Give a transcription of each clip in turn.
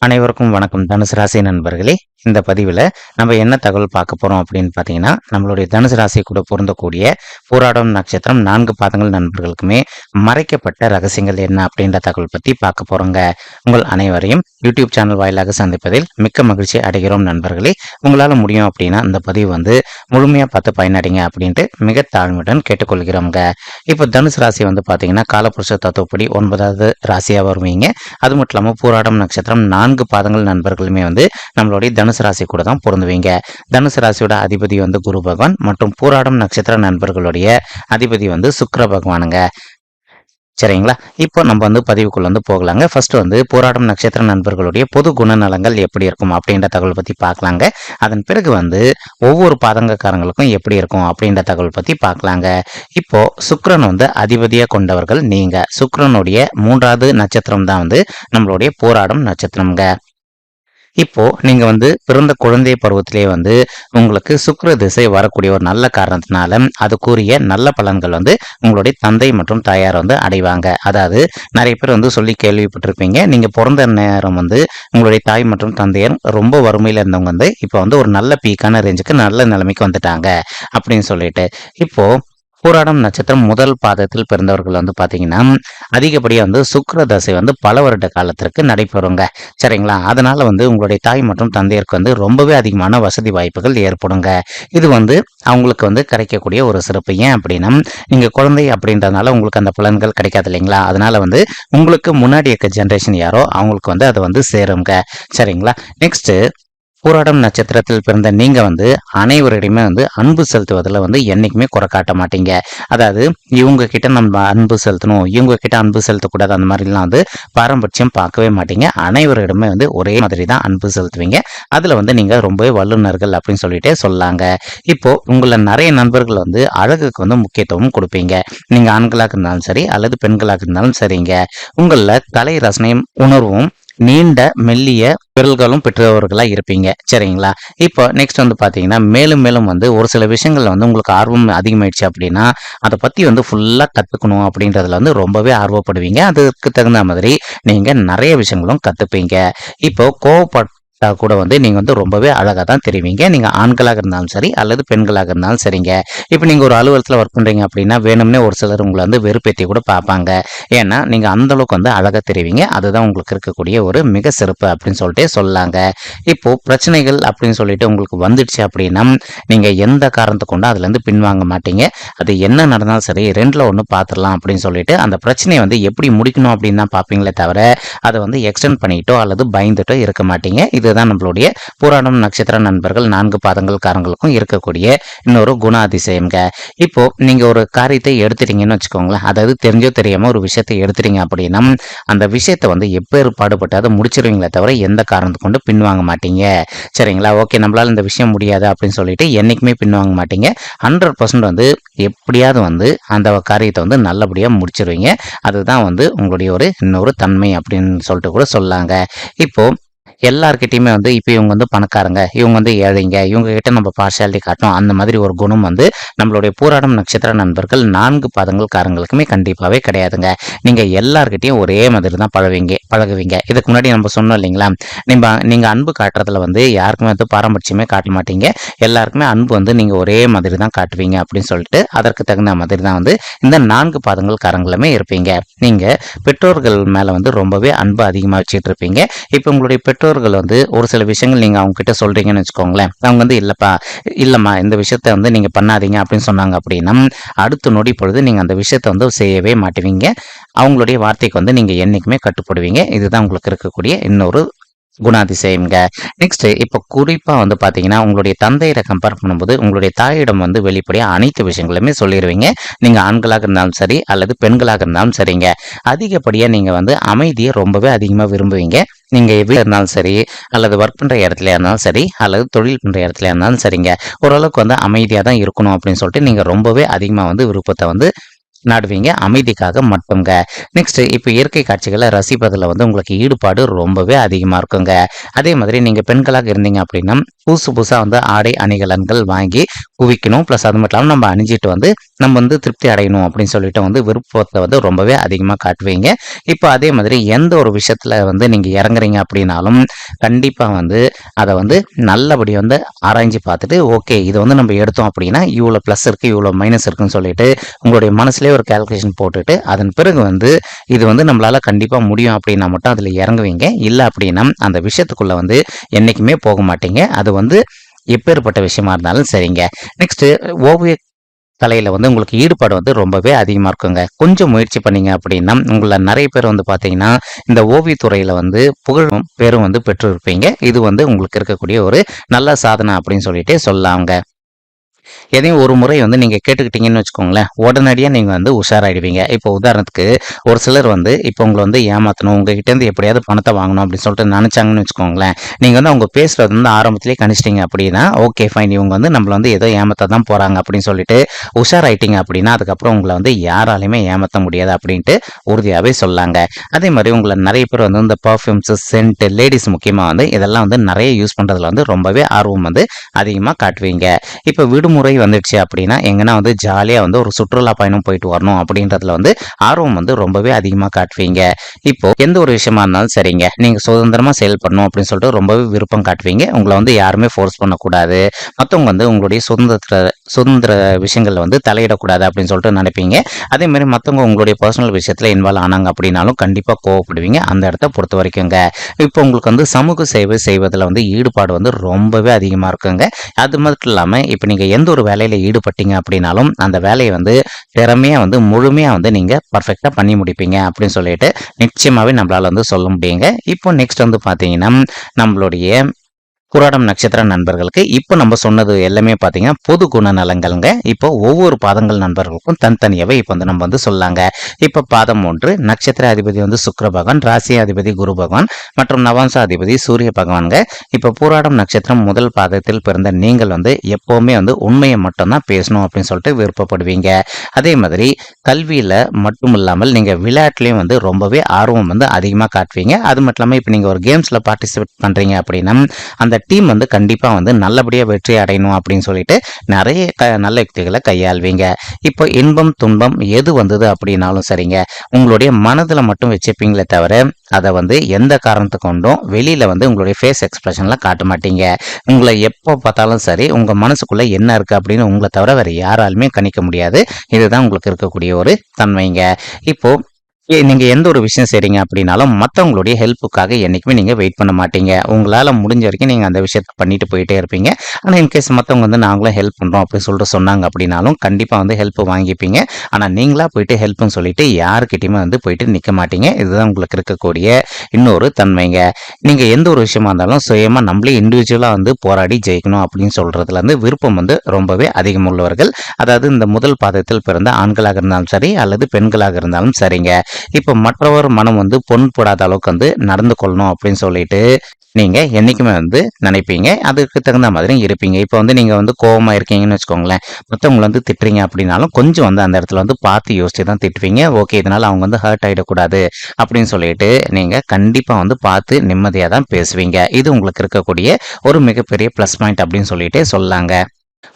அனைவருக்கும் வணக்கம். தனுசு ராசி நண்பர்களே இந்த பதிவில் நம்ம என்ன தகவல் பார்க்க போகிறோம் அப்படின்னு பார்த்தீங்கன்னா நம்மளுடைய தனுசு ராசி கூட பொருந்தக்கூடிய போராடம் நட்சத்திரம் நான்கு பாதங்கள் நண்பர்களுக்குமே மறைக்கப்பட்ட ரகசியங்கள் என்ன அப்படின்ற தகவல் பற்றி பார்க்க போகிறோங்க உங்கள் அனைவரையும் யூடியூப் சேனல் வாயிலாக சந்திப்பதில் மிக்க மகிழ்ச்சி அடைகிறோம் நண்பர்களே. உங்களால் முடியும் அப்படின்னா இந்த பதிவு வந்து முழுமையாக பார்த்து பயனடைங்க அப்படின்ட்டு மிக தாழ்மையுடன் கேட்டுக்கொள்கிறோங்க இப்போ தனுசு ராசி வந்து பார்த்தீங்கன்னா காலப்புருஷ தத்துவப்படி ஒன்பதாவது ராசியாக வருவீங்க. அது மட்டும் இல்லாமல் போராடம் நட்சத்திரம் நான்கு பாதங்கள் நண்பர்களுமே வந்து நம்மளுடைய தனுசு ராசி கூட தான் பொருந்துவீங்க. தனுசு ராசியோட அதிபதி வந்து குரு பகவான் மற்றும் போராடும் நட்சத்திர நண்பர்களுடைய அதிபதி வந்து சுக்கர பகவானுங்க. சரிங்களா? இப்போ நம்ம வந்து பதிவுக்குள்ள வந்து போகலாங்க. ஃபர்ஸ்ட் வந்து போராடும் நட்சத்திர நண்பர்களுடைய பொது குணநலங்கள் எப்படி இருக்கும் அப்படின்ற தகவல் பத்தி பார்க்கலாங்க. அதன் பிறகு வந்து ஒவ்வொரு பாதங்கக்காரங்களுக்கும் எப்படி இருக்கும் அப்படின்ற தகவல் பத்தி பார்க்கலாங்க. இப்போ சுக்ரன் வந்து அதிபதியா கொண்டவர்கள் நீங்க. சுக்ரனுடைய மூன்றாவது நட்சத்திரம் தான் வந்து நம்மளுடைய போராடும் நட்சத்திரம்ங்க. இப்போ நீங்க வந்து பிறந்த குழந்தை பருவத்திலே வந்து உங்களுக்கு சுக்கர திசை வரக்கூடிய ஒரு நல்ல காரணத்தினால அதுக்குரிய நல்ல பலன்கள் வந்து உங்களுடைய தந்தை மற்றும் தாயார் வந்து அடைவாங்க. அதாவது நிறைய பேர் வந்து சொல்லி கேள்விப்பட்டிருப்பீங்க. நீங்க பிறந்த நேரம் வந்து உங்களுடைய தாய் மற்றும் தந்தையர் ரொம்ப வறுமையில இருந்தவங்க வந்து இப்போ வந்து ஒரு நல்ல பீக்கான ரேஞ்சுக்கு நல்ல நிலைமைக்கு வந்துட்டாங்க அப்படின்னு சொல்லிட்டு. இப்போ பூராடம் நட்சத்திரம் முதல் பாதத்தில் பிறந்தவர்கள் வந்து பார்த்தீங்கன்னா அதிகப்படியாக வந்து சுக்கர தசை வந்து பல வருட காலத்திற்கு நடைபெறுங்க. சரிங்களா? அதனால வந்து உங்களுடைய தாய் மற்றும் தந்தையருக்கு வந்து ரொம்பவே அதிகமான வசதி வாய்ப்புகள் ஏற்படுங்க. இது வந்து அவங்களுக்கு வந்து கிடைக்கக்கூடிய ஒரு சிறப்பு. ஏன் அப்படின்னா நீங்கள் குழந்தை அப்படின்றதுனால உங்களுக்கு அந்த பலன்கள் கிடைக்காது இல்லைங்களா? அதனால வந்து உங்களுக்கு முன்னாடி இருக்க ஜென்ரேஷன் யாரோ அவங்களுக்கு வந்து அதை வந்து சேருங்க. சரிங்களா? நெக்ஸ்ட்டு பூராடம் நட்சத்திரத்தில் பிறந்த நீங்க வந்து அனைவரிடையுமே வந்து அன்பு செலுத்துவதில் வந்து என்றைக்குமே குறை காட்ட மாட்டீங்க. அதாவது இவங்க கிட்ட நம்ம அன்பு செலுத்தணும் இவங்க கிட்ட அன்பு செலுத்தக்கூடாது அந்த மாதிரிலாம் வந்து பாரம்பரியம் பார்க்கவே மாட்டீங்க. அனைவரிடமே வந்து ஒரே மாதிரி தான் அன்பு செலுத்துவீங்க. அதில் வந்து நீங்கள் ரொம்பவே வல்லுநர்கள் அப்படின்னு சொல்லிட்டே சொல்லாங்க. இப்போ உங்களை நிறைய நண்பர்கள் வந்து அழகுக்கு வந்து முக்கியத்துவம் கொடுப்பீங்க. நீங்கள் ஆண்களாக இருந்தாலும் சரி அல்லது பெண்களாக இருந்தாலும் சரிங்க. உங்களில் கலை ரசனையும் உணர்வும் நீண்ட மெல்லிய விரல்களும் பெற்றவர்களாக இருப்பீங்க. சரிங்களா? இப்போ நெக்ஸ்ட் வந்து பார்த்தீங்கன்னா மேலும் மேலும் வந்து ஒரு சில விஷயங்கள்ல வந்து உங்களுக்கு ஆர்வம் அதிகமாயிடுச்சு அப்படின்னா அதை பற்றி வந்து ஃபுல்லாக கற்றுக்கணும் அப்படின்றதுல வந்து ரொம்பவே ஆர்வப்படுவீங்க. அதுக்கு தகுந்த மாதிரி நீங்கள் நிறைய விஷயங்களும் கற்றுப்பீங்க இப்போ கோவப்பட் கூட வந்து நீங்கள் வந்து ரொம்பவே அழகாக தான் தெரிவிங்க. நீங்கள் ஆண்களாக இருந்தாலும் சரி அல்லது பெண்களாக இருந்தாலும் சரிங்க. இப்போ நீங்கள் ஒரு அலுவலகத்தில் ஒர்க் பண்ணுறீங்க அப்படின்னா வேணும்னே ஒரு சிலர் உங்களை வந்து வெறுப்பேற்றி கூட பார்ப்பாங்க. ஏன்னா நீங்கள் அந்த அளவுக்கு வந்து அழகாக தெரிவிங்க. அதுதான் உங்களுக்கு இருக்கக்கூடிய ஒரு மிக சிறப்பு அப்படின்னு சொல்லிட்டு சொல்லாங்க இப்போது பிரச்சனைகள் அப்படின்னு சொல்லிட்டு உங்களுக்கு வந்துடுச்சு அப்படின்னா நீங்கள் எந்த காரணத்தை கொண்டு அதுலேருந்து பின்வாங்க மாட்டீங்க. அது என்ன நடந்தாலும் சரி ரெண்டில் ஒன்று பார்த்துடலாம் அப்படின்னு சொல்லிட்டு அந்த பிரச்சனையை வந்து எப்படி முடிக்கணும் அப்படின்னு தான் பார்ப்பீங்களே தவிர அதை வந்து எக்ஸ்டெண்ட் பண்ணிட்டோ அல்லது பயந்துட்டோ இருக்க மாட்டீங்க. இது இதுதான் நம்மளுடைய புராணம் நட்சத்திர நண்பர்கள் நான்கு பாதங்கள்காரங்களுக்கும் இருக்கக்கூடிய இன்னொரு குணாதிசயம்ங்க. இப்போ நீங்க ஒரு காரியத்தை எடுத்துட்டீங்கன்னு வச்சுக்கோங்களேன். அதாவது தெரிஞ்சோ தெரியாம ஒரு விஷயத்தை எடுத்துட்டீங்க அப்படின்னா அந்த விஷயத்தை வந்து எப்பேறு பாடுபட்டு அதை முடிச்சிருவீங்களே தவிர எந்த காரணத்து கொண்டு பின்வாங்க மாட்டீங்க. சரிங்களா? ஓகே நம்மளால இந்த விஷயம் முடியாது அப்படின்னு சொல்லிட்டு என்னைக்குமே பின்வாங்க மாட்டீங்க. ஹண்ட்ரட் பர்சன்ட் வந்து எப்படியாவது வந்து அந்த காரியத்தை வந்து நல்லபடியாக முடிச்சிருவீங்க. அதுதான் வந்து உங்களுடைய ஒரு இன்னொரு தன்மை அப்படின்னு சொல்லிட்டு கூட சொல்லாங்க. இப்போ எல்லார்கிட்டயுமே வந்து இப்போ இவங்க வந்து பணக்காரங்க இவங்க வந்து ஏழைங்க இவங்க கிட்ட நம்ம பார்சியாலிட்டி காட்டணும் அந்த மாதிரி ஒரு குணம் வந்து நம்மளுடைய போராடும் நட்சத்திர நண்பர்கள் நான்கு பாதங்கள் காரங்களுக்குமே கண்டிப்பாகவே கிடையாதுங்க. நீங்கள் எல்லார்கிட்டயும் ஒரே மாதிரி தான் பழவீங்க பழகுவீங்க. இதுக்கு முன்னாடி நம்ம சொன்னோம் இல்லைங்களா? நீங்க நீங்கள் அன்பு காட்டுறதுல வந்து யாருக்குமே வந்து பாரம்பரியமே காட்ட மாட்டீங்க. எல்லாருக்குமே அன்பு வந்து நீங்கள் ஒரே மாதிரி தான் காட்டுவீங்க அப்படின்னு சொல்லிட்டு அதற்கு தகுந்த மாதிரி தான் வந்து இந்த நான்கு பாதங்கள் காரங்களுமே இருப்பீங்க. நீங்கள் பெற்றோர்கள் மேலே வந்து ரொம்பவே அன்பு அதிகமாக வச்சுட்டு இருப்பீங்க. இப்போ உங்களுடைய பெற்றோர் பெற்றோர்கள் வந்து ஒரு சில விஷயங்கள் நீங்க அவங்க கிட்ட சொல்றீங்கன்னு வச்சுக்கோங்களேன். அவங்க வந்து இல்லப்பா இல்லைம்மா இந்த விஷயத்த வந்து நீங்க பண்ணாதீங்க அப்படின்னு சொன்னாங்க அப்படின்னா அடுத்த நொடி பொழுது நீங்க அந்த விஷயத்த வந்து செய்யவே மாட்டுவீங்க. அவங்களுடைய வார்த்தைக்கு வந்து நீங்கள் என்னைக்குமே கட்டுப்படுவீங்க. இதுதான் உங்களுக்கு இருக்கக்கூடிய இன்னொரு குணாதிசயம்ங்க நெக்ஸ்ட் இப்போ குறிப்பாக வந்து பார்த்தீங்கன்னா உங்களுடைய தந்தையரை கம்பேர் பண்ணும்போது உங்களுடைய தாயிடம் வந்து வெளிப்படையாக அனைத்து விஷயங்களுமே சொல்லிடுவீங்க நீங்கள் ஆண்களாக இருந்தாலும் சரி அல்லது பெண்களாக இருந்தாலும் சரிங்க. அதிகப்படியாக நீங்கள் வந்து அமைதியை ரொம்பவே அதிகமாக விரும்புவீங்க. நீங்கள் எவ்வளோ இருந்தாலும் சரி அல்லது ஒர்க் பண்ணுற இடத்துல இருந்தாலும் சரி அல்லது தொழில் பண்ணுற இடத்துல இருந்தாலும் சரிங்க. ஓரளவுக்கு வந்து அமைதியாக தான் இருக்கணும் அப்படின்னு சொல்லிட்டு நீங்கள் ரொம்பவே அதிகமாக வந்து விருப்பத்தை வந்து நாடுவீங்க. அமைதிக்காக மட்டுங்க. நெக்ஸ்ட் இப்போ இயற்கை காட்சிகளை ரசிப்பதில் வந்து உங்களுக்கு ஈடுபாடு ரொம்பவே அதிகமாக இருக்குங்க. அதே மாதிரி நீங்கள் பெண்களாக இருந்தீங்க அப்படின்னா புதுசு புதுசாக வந்து ஆடை அணிகலன்கள் வாங்கி குவிக்கணும். ப்ளஸ் அது மட்டும் இல்லாமல் நம்ம அணிஞ்சிட்டு வந்து நம்ம வந்து திருப்தி அடையணும் அப்படின்னு சொல்லிட்டு வந்து விருப்பத்தை வந்து ரொம்பவே அதிகமாக காட்டுவீங்க. இப்போ அதே மாதிரி எந்த ஒரு விஷயத்தில் வந்து நீங்கள் இறங்குறீங்க அப்படின்னாலும் கண்டிப்பாக வந்து அதை வந்து நல்லபடி வந்து ஆராய்ஞ்சு பார்த்துட்டு ஓகே இதை வந்து நம்ம எடுத்தோம் அப்படின்னா இவ்வளோ ப்ளஸ் இருக்குது இவ்வளோ மைனஸ் இருக்குன்னு சொல்லிட்டு உங்களுடைய மனசுலேயே ஒரு கால்குலேஷன் போட்டுட்டு அதன் பிறகு வந்து இது வந்து நம்மளால் கண்டிப்பாக முடியும் அப்படின்னா மட்டும் அதில் இறங்குவீங்க இல்லை அப்படின்னா அந்த விஷயத்துக்குள்ளே வந்து என்றைக்குமே போக மாட்டீங்க. அது வந்து எப்பேற்பட்ட விஷயமா இருந்தாலும் சரிங்க. நெக்ஸ்ட்டு ஓவிய கலையில் வந்து உங்களுக்கு ஈடுபாடு வந்து ரொம்பவே அதிகமாக இருக்குங்க. கொஞ்சம் முயற்சி பண்ணீங்க அப்படின்னா உங்களை நிறைய பேர் வந்து பார்த்தீங்கன்னா இந்த ஓவியத்துறையில் வந்து புகழும் பேரும் வந்து பெற்றிருப்பீங்க. இது வந்து உங்களுக்கு இருக்கக்கூடிய ஒரு நல்ல சாதனை அப்படின்னு சொல்லிட்டு சொல்லாங்க எதையும் ஒரு முறை வந்து நீங்கள் கேட்டுக்கிட்டீங்கன்னு வச்சுக்கோங்களேன் உடனடியாக நீங்கள் வந்து உஷாராயிடுவீங்க. இப்போ உதாரணத்துக்கு ஒரு சிலர் வந்து இப்போ உங்களை வந்து ஏமாற்றணும் உங்ககிட்டேருந்து எப்படியாவது பணத்தை வாங்கணும் அப்படின்னு சொல்லிட்டு நினச்சாங்கன்னு வச்சுக்கோங்களேன் நீங்கள் வந்து அவங்க பேசுகிறது வந்து ஆரம்பத்திலேயே கணிச்சிட்டிங்க அப்படின்னா ஓகே ஃபைன் இவங்க வந்து நம்மளை வந்து ஏதோ ஏமாற்ற தான் போகிறாங்க அப்படின்னு சொல்லிட்டு உஷாராயிட்டீங்க அப்படின்னா அதுக்கப்புறம் உங்களை வந்து யாராலையுமே ஏமாற்ற முடியாது அப்படின்ட்டு உறுதியாகவே சொல்லாங்க. அதே மாதிரி உங்களை நிறைய பேர் வந்து இந்த பர்ஃப்யூம்ஸு சென்ட் லேடிஸ் முக்கியமாக வந்து இதெல்லாம் வந்து நிறைய யூஸ் பண்ணுறதுல வந்து ரொம்பவே ஆர்வம் வந்து அதிகமாக காட்டுவீங்க. இப்போ விடுமுறை வந்துடுச்சு அப்படின்னா எங்கன்னா வந்து ஜாலியாக வந்து ஒரு சுற்றுலா பயணம் போயிட்டு வரணும் அப்படின்றதுல வந்து ஆர்வம் வந்து ரொம்பவே அதிகமாக காட்டுவீங்க. இப்போ எந்த ஒரு விஷயமா இருந்தாலும் சரிங்க. நீங்கள் சுதந்திரமாக செயல்படணும் அப்படின்னு சொல்லிட்டு ரொம்பவே விருப்பம் காட்டுவீங்க. உங்களை வந்து யாருமே ஃபோர்ஸ் பண்ணக்கூடாது. மற்றவங்க வந்து உங்களுடைய சுதந்திர சுதந்திர விஷயங்களில் வந்து தலையிடக்கூடாது அப்படின்னு சொல்லிட்டு நினைப்பீங்க. அதே மாதிரி மற்றவங்க உங்களுடைய பர்சனல் விஷயத்தில் இன்வால்வ் ஆனாங்க அப்படின்னாலும் கண்டிப்பாக கோவப்படுவீங்க. அந்த இடத்த பொறுத்த வரைக்குங்க. இப்போ உங்களுக்கு வந்து சமூக சேவை செய்வதில் வந்து ஈடுபாடு வந்து ரொம்பவே அதிகமாக இருக்குங்க. அது மட்டும் இல்லாமல் இப்போ நீங்கள் எந்த ஒரு வேலையில் ஈடுபட்டீங்க அப்படின்னாலும் அந்த வேலையை வந்து திறமையாக வந்து முழுமையாக வந்து நீங்கள் பர்ஃபெக்டாக பண்ணி முடிப்பீங்க அப்படின்னு சொல்லிட்டு நிச்சயமாகவே நம்மளால் வந்து சொல்ல முடியுங்க. இப்போ நெக்ஸ்ட் வந்து பார்த்தீங்கன்னா நம்மளுடைய புராடம் நட்சத்திர நண்பர்களுக்கு இப்போ நம்ம சொன்னது எல்லாமே பார்த்தீங்கன்னா பொது குண நலங்கள்ங்க இப்போ ஒவ்வொரு பாதங்கள் நண்பர்களுக்கும் தனித்தனியாகவே இப்போ வந்து நம்ம வந்து சொல்லாங்க. இப்போ பாதம் ஒன்று நட்சத்திர அதிபதி வந்து சுக்கர பகவான் ராசி அதிபதி குரு பகவான் மற்றும் நவாம்ச அதிபதி சூரிய பகவான்ங்க. இப்போ பூராடம் நட்சத்திரம் முதல் பாதத்தில் பிறந்த நீங்கள் வந்து எப்போவுமே வந்து உண்மையை மட்டும்தான் பேசணும் அப்படின்னு சொல்லிட்டு விருப்பப்படுவீங்க. அதே மாதிரி கல்வியில் மட்டும் இல்லாமல் நீங்கள் விளையாட்டுலேயும் வந்து ரொம்பவே ஆர்வம் வந்து அதிகமாக காட்டுவீங்க. அது மட்டும் இல்லாமல் இப்போ நீங்கள் ஒரு கேம்ஸில் பார்ட்டிசிபேட் பண்ணுறீங்க அப்படின்னா அந்த டீம் வந்து கண்டிப்பாக வந்து நல்லபடியாக வெற்றி அடையணும் அப்படின்னு சொல்லிட்டு நிறைய க நல்ல யுக்திகளை கையாள்வீங்க. இப்போ இன்பம் துன்பம் எது வந்தது அப்படின்னாலும் சரிங்க. உங்களுடைய மனதில் மட்டும் வச்சுப்பீங்களே தவிர அதை வந்து எந்த காரணத்தை கொண்டும் வெளியில் வந்து உங்களுடைய ஃபேஸ் எக்ஸ்பிரஷன்லாம் காட்ட மாட்டீங்க. உங்களை எப்போ பார்த்தாலும் சரி உங்கள் மனசுக்குள்ளே என்ன இருக்குது அப்படின்னு உங்களை தவிர வேறு யாராலுமே கணிக்க முடியாது. இதுதான் உங்களுக்கு இருக்கக்கூடிய ஒரு தன்மைங்க. இப்போது ஏ- எந்த ஒரு விஷயம் செய்கிறீங்க அப்படின்னாலும் மற்றவங்களுடைய ஹெல்ப்புக்காக என்றைக்குமே நீங்கள் வெயிட் பண்ண மாட்டீங்க. உங்களால் முடிஞ்ச வரைக்கும் நீங்கள் அந்த விஷயத்தை பண்ணிட்டு போயிட்டே இருப்பீங்க. ஆனால் இன்கேஸ் மற்றவங்க வந்து நாங்களும் ஹெல்ப் பண்ணுறோம் அப்படின்னு சொல்லிட்டு சொன்னாங்க அப்படின்னாலும் கண்டிப்பாக வந்து ஹெல்ப் வாங்கிப்பீங்க. ஆனால் நீங்களாக போயிட்டு ஹெல்ப்னு சொல்லிட்டு யாருக்கிட்டையுமே வந்து போயிட்டு நிற்க மாட்டீங்க. இதுதான் உங்களுக்கு இருக்கக்கூடிய இன்னொரு தன்மைங்க. நீங்கள் எந்த ஒரு விஷயமா இருந்தாலும் சுயமாக நம்மளே இண்டிவிஜுவலாக வந்து போராடி ஜெயிக்கணும் அப்படின்னு சொல்கிறதுலேருந்து விருப்பம் வந்து ரொம்பவே அதிகம் உள்ளவர்கள். அதாவது இந்த முதல் பாதத்தில் பிறந்த ஆண்களாக இருந்தாலும் சரி அல்லது பெண்களாக இருந்தாலும் சரிங்க. இப்போ மற்றவர் மனம் வந்து பொன் போடாத அளவுக்கு வந்து நடந்து கொள்ளணும் அப்படின்னு சொல்லிட்டு நீங்கள் என்றைக்குமே வந்து நினைப்பீங்க. அதுக்கு தகுந்த மாதிரி இருப்பீங்க. இப்போ வந்து நீங்கள் வந்து கோபமாக இருக்கீங்கன்னு வச்சுக்கோங்களேன். மற்றவங்களை வந்து திட்டுறீங்க அப்படின்னாலும் கொஞ்சம் வந்து அந்த இடத்துல வந்து பார்த்து யோசிச்சு தான் திட்டுவீங்க. ஓகே இதனால் அவங்க வந்து ஹர்ட் ஆகிடக்கூடாது அப்படின்னு சொல்லிட்டு நீங்கள் கண்டிப்பாக வந்து பார்த்து நிம்மதியாக தான் பேசுவீங்க. இது உங்களுக்கு இருக்கக்கூடிய ஒரு மிகப்பெரிய ப்ளஸ் பாயிண்ட் அப்படின்னு சொல்லிட்டு சொல்லாங்க.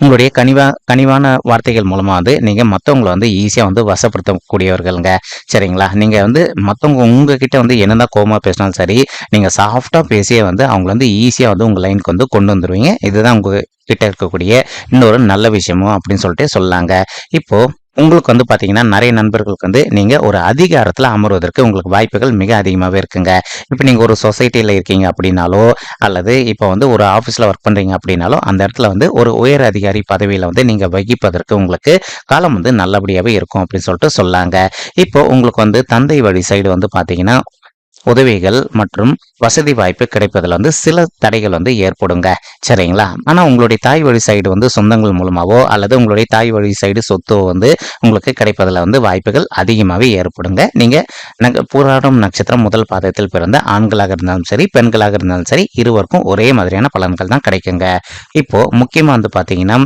உங்களுடைய கனிவா கனிவான வார்த்தைகள் மூலமாக வந்து நீங்கள் மற்றவங்கள வந்து ஈஸியாக வந்து வசப்படுத்தக்கூடியவர்களுங்க. சரிங்களா? நீங்கள் வந்து மற்றவங்க உங்ககிட்ட வந்து என்னதான் கோவமா பேசினாலும் சரி நீங்கள் சாஃப்டாக பேசியே வந்து அவங்கள வந்து ஈஸியாக வந்து உங்கள் லைனுக்கு வந்து கொண்டு வந்துடுவீங்க இதுதான் உங்கள் கிட்ட இருக்கக்கூடிய இன்னொரு நல்ல விஷயமும் அப்படின்னு சொல்லிட்டு சொல்லாங்க இப்போது உங்களுக்கு வந்து பார்த்தீங்கன்னா நிறைய நண்பர்களுக்கு வந்து நீங்கள் ஒரு அதிகாரத்தில் அமர்வதற்கு உங்களுக்கு வாய்ப்புகள் மிக அதிகமாகவே இருக்குங்க. இப்போ நீங்கள் ஒரு சொசைட்டியில் இருக்கீங்க அப்படின்னாலோ அல்லது இப்போ வந்து ஒரு ஆஃபீஸில் ஒர்க் பண்ணுறீங்க அப்படின்னாலோ அந்த இடத்துல வந்து ஒரு உயர் அதிகாரி பதவியில் வந்து நீங்கள் வகிப்பதற்கு உங்களுக்கு காலம் வந்து நல்லபடியாகவே இருக்கும் அப்படின்னு சொல்லிட்டு சொல்லாங்க. இப்போ உங்களுக்கு வந்து தந்தை வழி சைடு வந்து பார்த்தீங்கன்னா உதவிகள் மற்றும் வசதி வாய்ப்பு கிடைப்பதில் வந்து சில தடைகள் வந்து ஏற்படுங்க. சரிங்களா? ஆனால் உங்களுடைய தாய் வழி சைடு வந்து சொந்தங்கள் மூலமாகவோ அல்லது உங்களுடைய தாய் வழி சைடு சொத்தோ வந்து உங்களுக்கு கிடைப்பதில் வந்து வாய்ப்புகள் அதிகமாகவே ஏற்படுங்க. நீங்கள் நக பூராடம் நட்சத்திரம் முதல் பாதத்தில் பிறந்த ஆண்களாக இருந்தாலும் சரி பெண்களாக இருந்தாலும் சரி இருவருக்கும் ஒரே மாதிரியான பலன்கள் தான் கிடைக்குங்க. இப்போது முக்கியமாக வந்து பார்த்தீங்கன்னா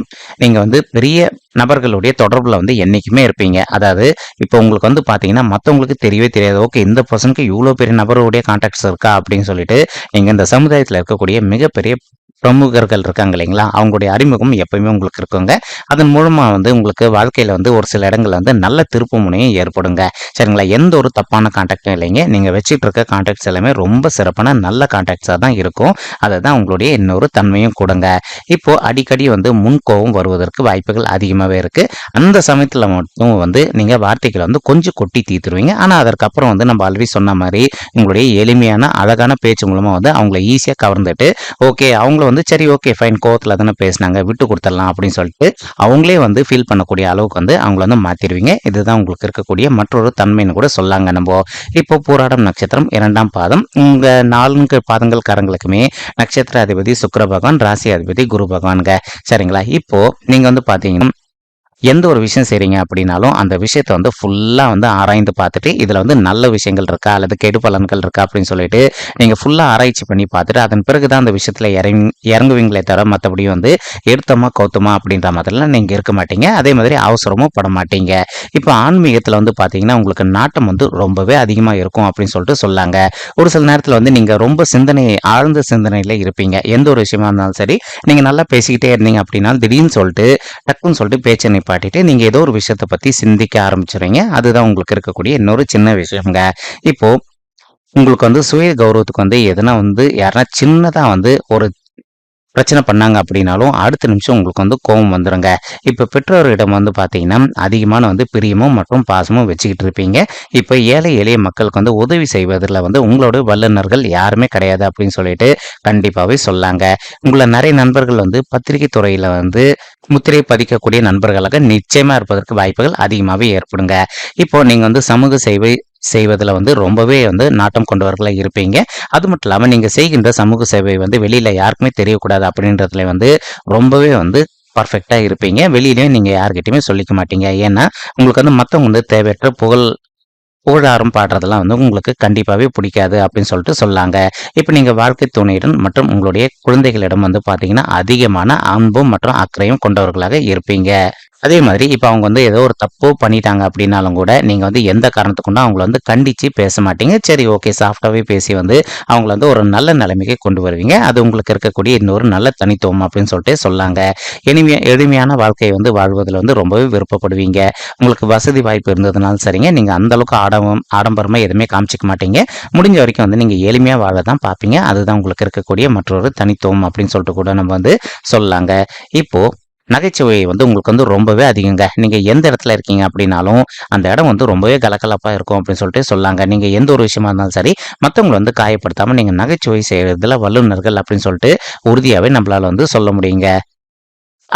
நீங்கள் வந்து பெரிய நபர்களுடைய தொடர்புல வந்து என்றைக்குமே இருப்பீங்க. அதாவது இப்போ உங்களுக்கு வந்து பார்த்தீங்கன்னா, மற்றவங்களுக்கு தெரியவே தெரியாது. ஓகே இந்த பர்சனுக்கு இவ்வளோ பெரிய நபருடைய கான்டாக்ட்ஸ் இருக்கா அப்படின்னு சொல்லிட்டு, நீங்கள் இந்த சமுதாயத்தில் இருக்கக்கூடிய மிகப்பெரிய பிரமுகர்கள் இருக்காங்க இல்லைங்களா? அவங்களுடைய அறிமுகம் எப்பயுமே உங்களுக்கு இருக்குங்க. அதன் மூலமா வந்து உங்களுக்கு வாழ்க்கையில வந்து ஒரு சில இடங்கள்ல வந்து நல்ல திருப்பு முனையும் ஏற்படுங்க. சரிங்களா? எந்த ஒரு தப்பான கான்டாக்டும் இல்லைங்க. நீங்க வச்சுட்டு இருக்க கான்டாக்ட்ஸ் எல்லாமே ரொம்ப சிறப்பான நல்ல கான்டாக்ட்ஸா தான் இருக்கும். அதுதான் உங்களுடைய இன்னொரு தன்மையும் கொடுங்க இப்போ அடிக்கடி வந்து முன்கோவம் வருவதற்கு வாய்ப்புகள் அதிகமாகவே இருக்கு. அந்த சமயத்தில் மட்டும் வந்து நீங்க வார்த்தைகளை வந்து கொஞ்சம் கொட்டி தீர்த்துருவீங்க. ஆனா அதற்கப்புறம் வந்து நம்ம ஆல்ரெடி சொன்ன மாதிரி உங்களுடைய எளிமையான, அழகான பேச்சு மூலமா வந்து அவங்கள ஈஸியா கவர்ந்துட்டு, ஓகே அவங்கள அவங்களும் வந்து சரி ஓகே ஃபைன் கோவத்தில் தானே பேசினாங்க. விட்டு கொடுத்துடலாம் அப்படின்னு சொல்லிட்டு, அவங்களே வந்து ஃபீல் பண்ணக்கூடிய அளவுக்கு வந்து அவங்கள வந்து மாற்றிடுவீங்க இதுதான் உங்களுக்கு இருக்கக்கூடிய மற்றொரு தன்மைன்னு கூட சொல்லாங்க நம்ம இப்போ போராடம் நட்சத்திரம் இரண்டாம் பாதம். உங்க 4 பாதங்கள்காரங்களுக்குமே நட்சத்திர அதிபதி சுக்கர பகவான், ராசி அதிபதி குரு பகவான்ங்க. சரிங்களா? இப்போ நீங்கள் வந்து பார்த்தீங்கன்னா, எந்த ஒரு விஷயம் செய்கிறீங்க அப்படின்னாலும், அந்த விஷயத்த வந்து ஃபுல்லாக வந்து ஆராய்ந்து பார்த்துட்டு, இதில் வந்து நல்ல விஷயங்கள் இருக்கா? அல்லது கெடு பலன்கள் இருக்கா? அப்படின்னு சொல்லிட்டு, நீங்கள் ஃபுல்லாக ஆராய்ச்சி பண்ணி பார்த்துட்டு, அதன் பிறகு தான் அந்த விஷயத்தில் இறங் இறங்குவீங்களே தவிர, மற்றபடி வந்து எடுத்தமா கவுத்தோமா அப்படின்ற மாதிரிலாம் நீங்கள் இருக்க மாட்டீங்க. அதே மாதிரி அவசரமும் பட மாட்டீங்க. இப்போ ஆன்மீகத்தில் வந்து பார்த்தீங்கன்னா, உங்களுக்கு நாட்டம் வந்து ரொம்பவே அதிகமாக இருக்கும் அப்படின்னு சொல்லிட்டு சொல்லாங்க. ஒரு சில நேரத்தில் வந்து நீங்கள் ரொம்ப சிந்தனை ஆழ்ந்த சிந்தனையில் இருப்பீங்க. எந்த ஒரு விஷயமா இருந்தாலும் சரி, நீங்கள் நல்லா பேசிக்கிட்டே இருந்தீங்க அப்படின்னா, திடீர்னு சொல்லிட்டு, டக்குன்னு சொல்லிட்டு பேச்ச நிப்பாட்டிட்டு, நீங்க ஏதோ ஒரு விஷயத்த பத்தி சிந்திக்க ஆரம்பிச்சுருவீங்க. அதுதான் உங்களுக்கு இருக்கக்கூடிய இன்னொரு சின்ன விஷயம்ங்க. இப்போ உங்களுக்கு வந்து சுய கௌரவத்துக்கு வந்து எதுனா வந்து யாருன்னா சின்னதா வந்து ஒரு பிரச்சனை பண்ணாங்க அப்படின்னாலும், அடுத்த நிமிஷம் உங்களுக்கு வந்து கோவம் வந்துடுங்க இப்போ பெற்றோரிடம் வந்து பார்த்தீங்கன்னா, அதிகமான வந்து பிரியமும் மற்றும் பாசமும் வச்சுக்கிட்டு இருப்பீங்க. இப்போ ஏழை எளிய மக்களுக்கு வந்து உதவி செய்வதில் வந்து உங்களோட வல்லுநர்கள் யாருமே கிடையாது அப்படின்னு சொல்லிட்டு கண்டிப்பாகவே சொல்லாங்க. உங்களை நிறைய நண்பர்கள் வந்து பத்திரிகை துறையில் வந்து முத்திரை பதிக்கக்கூடிய நண்பர்களாக நிச்சயமாக இருப்பதற்கு வாய்ப்புகள் அதிகமாகவே ஏற்படுங்க. இப்போ நீங்கள் வந்து சமூக சேவை செய்வதில் வந்து ரொம்பவே வந்து நாட்டம் கொண்டவர்களாக இருப்பீங்க. அது மட்டும் இல்லாமல் நீங்கள் செய்கின்ற சமூக சேவை வந்து வெளியில் யாருக்குமே தெரியக்கூடாது அப்படின்றதுல வந்து ரொம்பவே வந்து பர்ஃபெக்டாக இருப்பீங்க. வெளியிலையும் நீங்கள் யார்கிட்டையுமே சொல்லிக்க மாட்டீங்க. ஏன்னா, உங்களுக்கு வந்து மற்றவங்க வந்து தேவையற்ற புகழ் புகழாரம் பாடுறதெல்லாம் வந்து உங்களுக்கு கண்டிப்பாகவே பிடிக்காது அப்படின்னு சொல்லிட்டு சொல்லாங்க. இப்போ நீங்கள் வாழ்க்கை துணையுடன் மற்றும் உங்களுடைய குழந்தைகளிடம் வந்து பார்த்தீங்கன்னா, அதிகமான அன்பும் மற்றும் அக்கறையும் கொண்டவர்களாக இருப்பீங்க. அதே மாதிரி இப்போ அவங்க வந்து ஏதோ ஒரு தப்பு பண்ணிட்டாங்க அப்படின்னாலும் கூட, நீங்கள் வந்து எந்த காரணத்துக்குண்டும் அவங்கள வந்து கண்டித்து பேச மாட்டீங்க. சரி ஓகே சாஃப்டாகவே பேசி வந்து அவங்கள வந்து ஒரு நல்ல நிலைமைக்கு கொண்டு வருவீங்க. அது உங்களுக்கு இருக்கக்கூடிய இன்னொரு நல்ல தனித்துவம் அப்படின்னு சொல்லிட்டு சொல்லாங்க. எளிமையா எளிமையான வாழ்க்கையை வந்து வாழ்வதில் வந்து ரொம்பவே விருப்பப்படுவீங்க. உங்களுக்கு வசதி வாய்ப்பு இருந்ததுனாலும் சரிங்க, நீங்கள் அந்த அளவுக்கு ஆடம்பரம் ஆடம்பரமாக எதுவுமே காமிச்சிக்க மாட்டீங்க. முடிஞ்ச வரைக்கும் வந்து நீங்கள் எளிமையாக வாழ தான் பார்ப்பீங்க. அதுதான் உங்களுக்கு இருக்கக்கூடிய மற்றொரு தனித்துவம் அப்படின்னு சொல்லிட்டு கூட நம்ம வந்து சொல்லலாங்க. இப்போது நகைச்சுவை வந்து உங்களுக்கு வந்து ரொம்பவே அதிகங்க. நீங்கள் எந்த இடத்துல இருக்கீங்க அப்படின்னாலும், அந்த இடம் வந்து ரொம்பவே கலக்கலப்பாக இருக்கும் அப்படின்னு சொல்லிட்டு சொல்லாங்க. நீங்கள் எந்த ஒரு விஷயமா இருந்தாலும் சரி, மற்றவங்களை வந்து காயப்படுத்தாமல் நீங்கள் நகைச்சுவை செய்கிறதுல வல்லுநர்கள் அப்படின்னு சொல்லிட்டு உறுதியாகவே நம்மளால் வந்து சொல்ல முடியுங்க.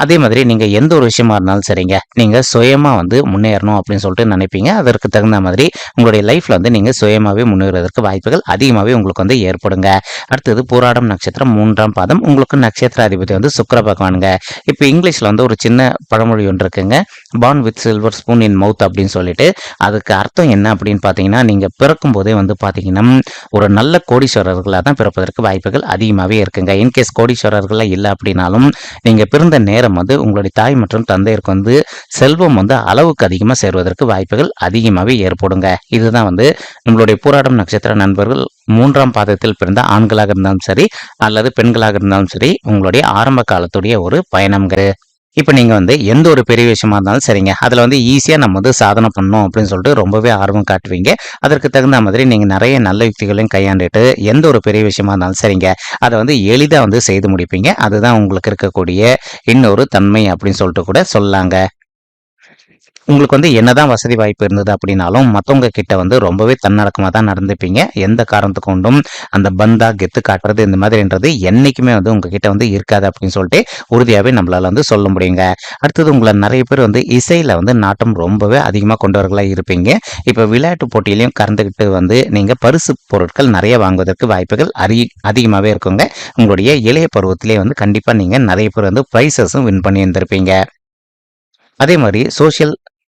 அதே மாதிரி நீங்கள் எந்த ஒரு விஷயமா இருந்தாலும் சரிங்க, நீங்கள் சுயமாக வந்து முன்னேறணும் அப்படின்னு சொல்லிட்டு நினைப்பீங்க. அதற்கு தகுந்த மாதிரி உங்களுடைய லைஃப்பில் வந்து நீங்கள் சுயமாகவே முன்னேறுவதற்கு வாய்ப்புகள் அதிகமாகவே உங்களுக்கு வந்து ஏற்படுங்க. அடுத்தது பூராடம் நட்சத்திரம் மூன்றாம் பாதம். உங்களுக்கு நட்சத்திர அதிபதி வந்து சுக்கர பகவானுங்க இப்போ இங்கிலீஷில் வந்து ஒரு சின்ன பழமொழி ஒன்று இருக்குங்க. Born with silver spoon in mouth அப்படின்னு சொல்லிட்டு, அதுக்கு அர்த்தம் என்ன அப்படின்னு பார்த்தீங்கன்னா, நீங்க பிறக்கும்போதே வந்து பார்த்தீங்கன்னா, ஒரு நல்ல கோடீஸ்வரர்களாக தான் பிறப்பதற்கு வாய்ப்புகள் அதிகமாகவே இருக்குங்க. இன்கேஸ் கோடீஸ்வரர்களாக இல்லை அப்படின்னாலும், நீங்கள் பிறந்த நேரம் வந்து உங்களுடைய தாய் மற்றும் தந்தையருக்கு வந்து செல்வம் வந்து அளவுக்கு அதிகமாக சேர்வதற்கு வாய்ப்புகள் அதிகமாகவே ஏற்படுங்க. இதுதான் வந்து நம்மளுடைய போராடும் நட்சத்திர நண்பர்கள் மூன்றாம் பாதத்தில் பிறந்த ஆண்களாக இருந்தாலும் சரி, அல்லது பெண்களாக இருந்தாலும் சரி, உங்களுடைய ஆரம்ப காலத்துடைய ஒரு பயணம்ங்க. இப்போ நீங்கள் வந்து எந்த ஒரு பெரிய விஷயமா இருந்தாலும் சரிங்க, அதில் வந்து ஈஸியாக நம்ம வந்து சாதனை பண்ணணும் அப்படின்னு சொல்லிட்டு ரொம்பவே ஆர்வம் காட்டுவீங்க. அதற்கு தகுந்த மாதிரி நீங்கள் நிறைய நல்ல யுக்திகளையும் கையாண்டுட்டு, எந்த ஒரு பெரிய விஷயமா இருந்தாலும் சரிங்க, அதை வந்து எளிதாக வந்து செய்து முடிப்பீங்க. அதுதான் உங்களுக்கு இருக்கக்கூடிய இன்னொரு தன்மை அப்படின்னு சொல்லிட்டு கூட சொல்லாங்க. உங்களுக்கு வந்து என்னதான் வசதி வாய்ப்பு இருந்தது அப்படின்னாலும், மற்றவங்க கிட்ட வந்து ரொம்பவே தன்னடக்கமாக தான் நடந்துப்பீங்க. எந்த காரணத்துக் கொண்டும் அந்த பந்தா, கெத்து காட்டுறது இந்த மாதிரின்றது என்றைக்குமே வந்து உங்ககிட்ட வந்து இருக்காது அப்படின்னு சொல்லிட்டு உறுதியாகவே நம்மளால் வந்து சொல்ல முடியுங்க. அடுத்தது உங்களை நிறைய பேர் வந்து இசையில் வந்து நாட்டம் ரொம்பவே அதிகமாக கொண்டவர்களாக இருப்பீங்க. இப்போ விளையாட்டு போட்டியிலையும் கலந்துக்கிட்டு வந்து நீங்கள் பரிசு பொருட்கள் நிறைய வாங்குவதற்கு வாய்ப்புகள் அரி அதிகமாகவே இருக்குங்க. உங்களுடைய இளைய பருவத்திலே வந்து கண்டிப்பாக நீங்கள் நிறைய பேர் வந்து ப்ரைஸஸும் வின் பண்ணி இருந்திருப்பீங்க. அதே மாதிரி சோசியல்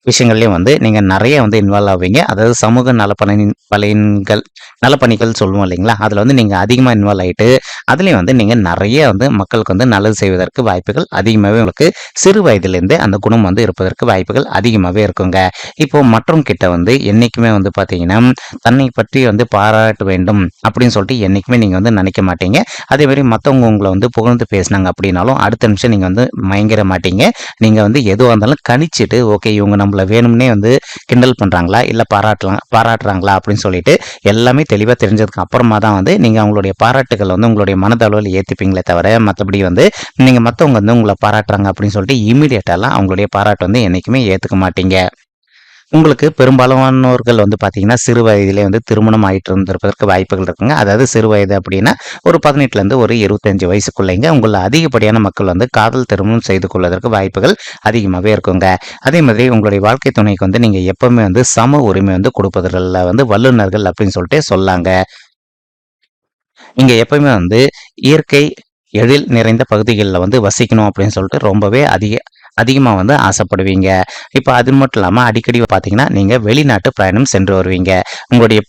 விஷயங்கள்லையும் வந்து நீங்கள் நிறைய வந்து இன்வால்வ் ஆவீங்க. அதாவது சமூக நலப்பணி பலன்கள் நலப்பணிகள் சொல்லுவோம் இல்லைங்களா? அதில் வந்து நீங்கள் அதிகமாக இன்வால்வ் ஆகிட்டு அதுலேயும் வந்து நீங்கள் நிறைய வந்து மக்களுக்கு வந்து நல்லது செய்வதற்கு வாய்ப்புகள் அதிகமாகவே உங்களுக்கு சிறு வயதிலேருந்தே அந்த குணம் வந்து இருப்பதற்கு வாய்ப்புகள் அதிகமாகவே இருக்குங்க. இப்போது மற்றும் கிட்ட வந்து என்றைக்குமே வந்து பார்த்தீங்கன்னா தன்னை பற்றி வந்து பாராட்ட வேண்டும் அப்படின்னு சொல்லிட்டு என்றைக்குமே நீங்கள் வந்து நினைக்க மாட்டீங்க. அதே மாதிரி மற்றவங்க உங்களை வந்து புகழ்ந்து பேசினாங்க அப்படின்னாலும் அடுத்த நிமிஷம் நீங்கள் வந்து மயங்கிற மாட்டீங்க. நீங்கள் வந்து எதுவாக இருந்தாலும் கணிச்சிட்டு ஓகே இவங்க நம்மளை வேணும்னே வந்து கிண்டல் பண்ணுறாங்களா இல்லை பாராட்டலாம் பாராட்டுறாங்களா? அப்படின்னு சொல்லிட்டு எல்லாமே தெளிவாக தெரிஞ்சதுக்கு அப்புறமா தான் வந்து நீங்கள் அவங்களுடைய பாராட்டுகள் வந்து உங்களுடைய மனதளவில் ஏற்றிப்பீங்களே தவிர மற்றபடி வந்து நீங்கள் மற்றவங்க வந்து உங்களை பாராட்டுறாங்க அப்படின்னு சொல்லிட்டு இமீடியட்டாலாம் அவங்களுடைய பாராட்டு வந்து என்றைக்குமே ஏற்றுக்க மாட்டீங்க. உங்களுக்கு பெரும்பாலானோர்கள் வந்து பார்த்தீங்கன்னா சிறு வயதிலே வந்து திருமணம் ஆயிட்டு இருந்திருப்பதற்கு வாய்ப்புகள் இருக்குங்க. அதாவது சிறு வயது அப்படின்னா ஒரு பதினெட்டுலேருந்து ஒரு இருபத்தஞ்சு வயசுக்குள்ளேங்க உங்களை அதிகப்படியான மக்கள் வந்து காதல் திருமணம் செய்து கொள்வதற்கு வாய்ப்புகள் அதிகமாகவே இருக்குங்க. அதே மாதிரி உங்களுடைய வாழ்க்கை துணைக்கு வந்து நீங்கள் எப்பவுமே வந்து சம உரிமை வந்து கொடுப்பதில் வந்து வல்லுநர்கள் அப்படின்னு சொல்லிட்டு சொல்லாங்க. இங்கே எப்பவுமே வந்து இயற்கை எழில் நிறைந்த பகுதிகளில் வந்து வசிக்கணும் அப்படின்னு சொல்லிட்டு ரொம்பவே அதிக அதிகமாக வந்து ஆசைப்படுவீங்க. இப்போ அது மட்டும் இல்லாமல் அடிக்கடி பார்த்தீங்கன்னா நீங்கள் வெளிநாட்டு பயணம் சென்று வருவீங்க. உங்களுடைய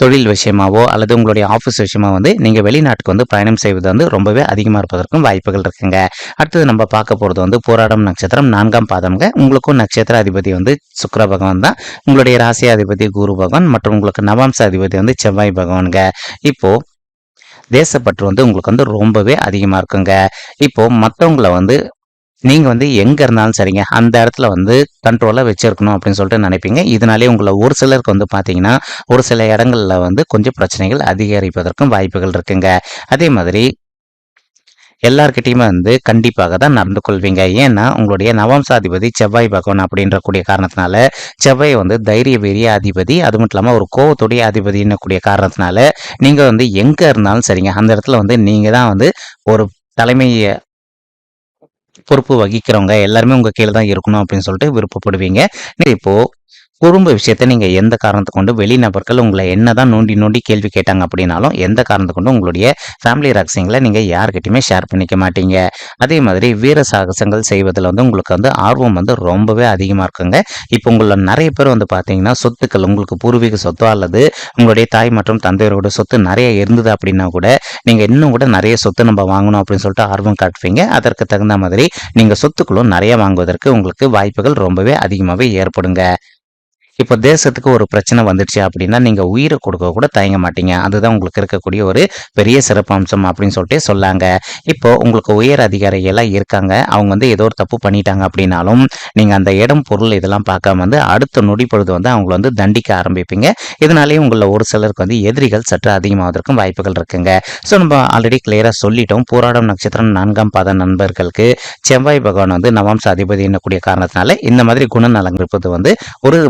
தொழில் விஷயமாவோ அல்லது உங்களுடைய ஆஃபீஸ் விஷயமா வந்து நீங்கள் வெளிநாட்டுக்கு வந்து பயணம் செய்வது வந்து ரொம்பவே அதிகமாக இருப்பதற்கும் வாய்ப்புகள் இருக்குங்க. அடுத்தது நம்ம பார்க்க போகிறது வந்து போராடம் நட்சத்திரம் நான்காம் பாதம்ங்க. உங்களுக்கும் நட்சத்திர அதிபதி வந்து சுக்கர பகவான் தான். உங்களுடைய ராசி அதிபதி குரு பகவான் மற்றும் உங்களுக்கு நவாம்ச அதிபதி வந்து செவ்வாய் பகவானுங்க. இப்போ தேசப்பற்று வந்து உங்களுக்கு வந்து ரொம்பவே அதிகமாக இருக்குங்க. இப்போ மற்றவங்கள வந்து நீங்கள் வந்து எங்கே இருந்தாலும் சரிங்க. அந்த இடத்துல வந்து கண்ட்ரோலாக வச்சிருக்கணும் அப்படின்னு சொல்லிட்டு நினைப்பீங்க. இதனாலே உங்களை ஒரு சிலருக்கு வந்து பார்த்தீங்கன்னா ஒரு சில இடங்களில் வந்து கொஞ்சம் பிரச்சனைகள் அதிகரிப்பதற்கும் வாய்ப்புகள் இருக்குங்க. அதே மாதிரி எல்லார்கிட்டையுமே வந்து கண்டிப்பாக தான் நடந்து கொள்வீங்க. ஏன்னா உங்களுடைய நவம்சாதிபதி செவ்வாய் பகவான் அப்படின்ற கூடிய காரணத்தினால செவ்வாய் வந்து தைரிய வெறிய அதிபதி அது மட்டும் இல்லாமல் ஒரு கோவத்துடைய அதிபதினு கூடிய காரணத்தினால நீங்கள் வந்து எங்கே இருந்தாலும் சரிங்க. அந்த இடத்துல வந்து நீங்கள் தான் வந்து ஒரு தலைமையை பொறுப்பு வகிக்கிறவங்க எல்லாருமே உங்க கீழே தான் இருக்கணும் அப்படின்னு சொல்லிட்டு விருப்பப்படுவீங்க. இப்போ குடும்ப விஷயத்தை நீங்கள் எந்த காரணத்தை கொண்டு வெளிநபர்கள் உங்களை என்னதான் நோண்டி நோண்டி கேள்வி கேட்டாங்க அப்படின்னாலும் எந்த காரணத்தை கொண்டு உங்களுடைய ஃபேமிலி ரகசியங்களை நீங்கள் யாருக்கிட்டையுமே ஷேர் பண்ணிக்க மாட்டீங்க. அதே மாதிரி வீர சாகசங்கள் செய்வதில் வந்து உங்களுக்கு வந்து ஆர்வம் வந்து ரொம்பவே அதிகமாக இருக்குங்க. இப்போ உங்கள நிறைய பேர் வந்து பார்த்தீங்கன்னா சொத்துக்கள் உங்களுக்கு பூர்வீக சொத்தோ அல்லது உங்களுடைய தாய் மற்றும் தந்தையரோட சொத்து நிறைய இருந்தது அப்படின்னா கூட நீங்கள் இன்னும் கூட நிறைய சொத்து நம்ம வாங்கணும் அப்படின்னு சொல்லிட்டு ஆர்வம் காட்டுவீங்க. அதற்கு தகுந்த மாதிரி நீங்கள் சொத்துக்களும் நிறைய வாங்குவதற்கு உங்களுக்கு வாய்ப்புகள் ரொம்பவே அதிகமாகவே ஏற்படுங்க. இப்போ தேசத்துக்கு ஒரு பிரச்சனை வந்துடுச்சு அப்படின்னா நீங்கள் உயிரை கொடுக்க கூட தயங்க மாட்டீங்க. அதுதான் உங்களுக்கு இருக்கக்கூடிய ஒரு பெரிய சிறப்பம்சம் அப்படின்னு சொல்லிட்டு சொல்லாங்க. இப்போ உங்களுக்கு உயர் அதிகாரிகள்லாம் இருக்காங்க. அவங்க வந்து ஏதோ ஒரு தப்பு பண்ணிட்டாங்க அப்படின்னாலும் நீங்கள் அந்த இடம் பொருள் இதெல்லாம் பார்க்காம வந்து அடுத்த நொடி பொழுது வந்து அவங்கள வந்து தண்டிக்க ஆரம்பிப்பீங்க. இதனாலேயே உங்களில் ஒரு சிலருக்கு வந்து எதிரிகள் சற்று அதிகமாவதற்கும் வாய்ப்புகள் இருக்குங்க. ஸோ நம்ம ஆல்ரெடி கிளியராக சொல்லிட்டோம். போராடம் நட்சத்திரம் நான்காம் பாத நண்பர்களுக்கு செவ்வாய் பகவான் வந்து நவம்ச அதிபதி என்னக்கூடிய காரணத்தினால இந்த மாதிரி குணநலங்கிறது வந்து ஒரு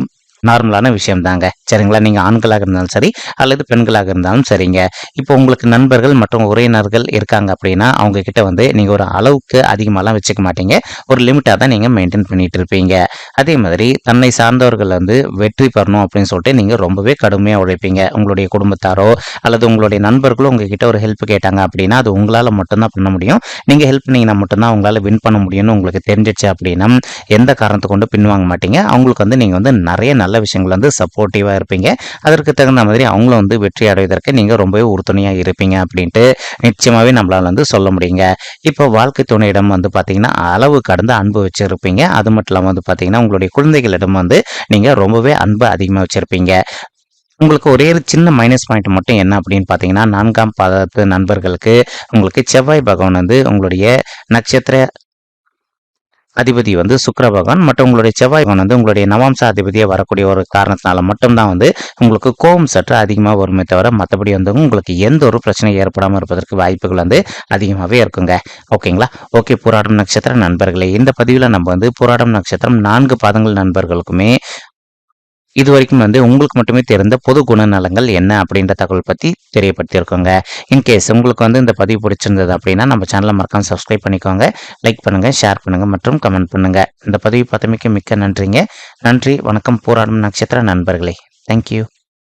நார்மலான விஷயம் தாங்க சரிங்களா? நீங்கள் ஆண்களாக இருந்தாலும் சரி அல்லது பெண்களாக இருந்தாலும் சரிங்க. இப்போ உங்களுக்கு நண்பர்கள் மற்றும் உறவினர்கள் இருக்காங்க அப்படின்னா அவங்க கிட்ட வந்து நீங்கள் ஒரு அளவுக்கு அதிகமாகலாம் வச்சுக்க மாட்டீங்க. ஒரு லிமிட்டாக தான் நீங்கள் மெயின்டைன் பண்ணிட்டு இருப்பீங்க. அதே மாதிரி தன்னை சார்ந்தவர்கள் வந்து வெற்றி பெறணும் அப்படின்னு சொல்லிட்டு நீங்கள் ரொம்பவே கடுமையாக உழைப்பீங்க. உங்களுடைய குடும்பத்தாரோ அல்லது உங்களுடைய நண்பர்களோ உங்ககிட்ட ஒரு ஹெல்ப் கேட்டாங்க அப்படின்னா அது உங்களால் மட்டும்தான் பண்ண முடியும். நீங்கள் ஹெல்ப் பண்ணீங்கன்னா மட்டும்தான் உங்களால் வின் பண்ண முடியும்னு உங்களுக்கு தெரிஞ்சிச்சு அப்படின்னா எந்த காரணத்தை கொண்டு பின்வாங்க மாட்டீங்க. அவங்களுக்கு வந்து நீங்கள் வந்து நிறைய நல்ல நல்ல விஷயங்கள் வந்து சப்போர்ட்டிவாக இருப்பீங்க. அதற்கு தகுந்த மாதிரி அவங்களும் வந்து வெற்றி அடைவதற்கு நீங்கள் ரொம்பவே உறுதுணையாக இருப்பீங்க அப்படின்ட்டு நிச்சயமாகவே நம்மளால் வந்து சொல்ல முடியுங்க. இப்போ வாழ்க்கை துணையிடம் வந்து பார்த்தீங்கன்னா அளவு கடந்து அன்பு வச்சுருப்பீங்க. அது மட்டும் இல்லாமல் வந்து பார்த்தீங்கன்னா உங்களுடைய குழந்தைகளிடம் வந்து நீங்கள் ரொம்பவே அன்பு அதிகமாக வச்சுருப்பீங்க. உங்களுக்கு ஒரே ஒரு சின்ன மைனஸ் பாயிண்ட் மட்டும் என்ன அப்படின்னு பார்த்தீங்கன்னா நான்காம் பாதத்து நண்பர்களுக்கு உங்களுக்கு செவ்வாய் பகவான் வந்து உங்களுடைய நட்சத்திர அதிபதி வந்து சுக்கர பகவான். மற்றும் உங்களுடைய செவ்வாய் பகவான் வந்து உங்களுடைய நவாம்ச அதிபதியாக வரக்கூடிய ஒரு காரணத்தினால மட்டும்தான் வந்து உங்களுக்கு கோபம் சற்று அதிகமாக வருமே தவிர மற்றபடி வந்து உங்களுக்கு எந்த ஒரு பிரச்சனையும் ஏற்படாமல் இருப்பதற்கு வாய்ப்புகள் வந்து அதிகமாகவே இருக்குங்க. ஓகேங்களா? ஓகே போராடம் நட்சத்திரம் நண்பர்களே இந்த பதிவில் நம்ம வந்து போராடம் நட்சத்திரம் நான்கு பாதங்கள் நண்பர்களுக்குமே இது வரைக்கும் வந்து உங்களுக்கு மட்டுமே தெரிந்த பொது குணநலங்கள் என்ன அப்படின்ற தகவல் பற்றி தெரியப்படுத்தியிருக்கோங்க. இன்கேஸ் உங்களுக்கு வந்து இந்த பதிவு பிடிச்சிருந்தது அப்படின்னா நம்ம சேனலை மறக்காம சப்ஸ்கிரைப் பண்ணிக்கோங்க. லைக் பண்ணுங்கள் ஷேர் பண்ணுங்கள் மற்றும் கமெண்ட் பண்ணுங்கள் இந்த பதிவு பார்த்தமைக்கு மிக்க நன்றிங்க. நன்றி வணக்கம் போராடும் நட்சத்திர நண்பர்களே. தேங்க்யூ